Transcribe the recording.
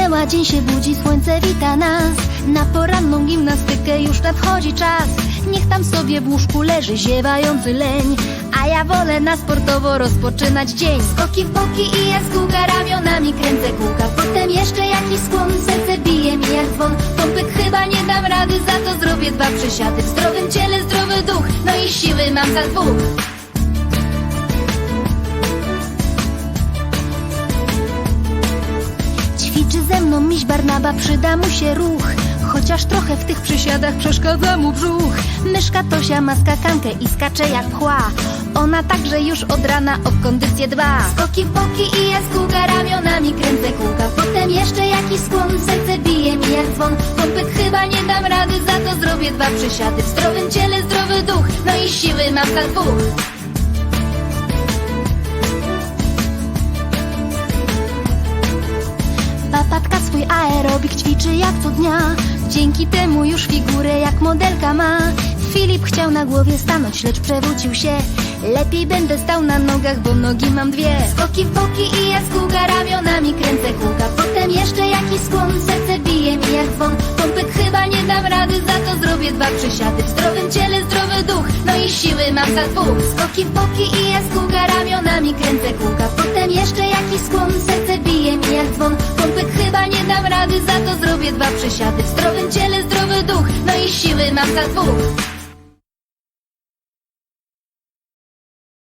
Minęła, dzień się budzi, słońce wita nas. Na poranną gimnastykę już nadchodzi czas. Niech tam sobie w łóżku leży ziewający leń. A ja wolę na sportowo rozpoczynać dzień. Skoki w boki i ja z kółka ramionami kręcę kółka. Potem jeszcze jakiś skłon, serce bije mi jak dzwon. Pompek chyba nie dam rady, za to zrobię dwa przysiady. W zdrowym ciele zdrowy duch, no i siły mam za dwóch ze miś Barnaba, przyda mu się ruch. Chociaż trochę w tych przysiadach przeszkadza mu brzuch. Myszka Tosia ma skakankę i skacze jak pchła Ona także już od rana o kondycję dba. Skoki w boki i ja z kółka ramionami kręcę kółka. Potem jeszcze jakiś skłon, serce bije mi jak dzwon. Pompyt chyba nie dam rady, za to zrobię dwa przysiady. W zdrowym ciele zdrowy duch, no i siły mam za dwóch Swój aerobik ćwiczy jak co dnia. Dzięki temu już figurę jak modelka ma. Filip chciał na głowie stanąć, lecz przewrócił się. Lepiej będę stał na nogach, bo nogi mam dwie. Skoki w boki i ja z kółka ramionami kręcę. Kółka Potem jeszcze jakiś skłon, serce bije mi jak dzwon. Pompyt chyba nie dam rady, za to zrobię dwa przysiady. W zdrowym ciele zdrowy duch, no i siły mam za dwóch. Skoki w boki i ja z kółka ramionami kręcę. Kółka Potem jeszcze jakiś skłon, serce dam rady, za to zrobię dwa przysiady W zdrowym ciele zdrowy duch, no i siły mam za dwóch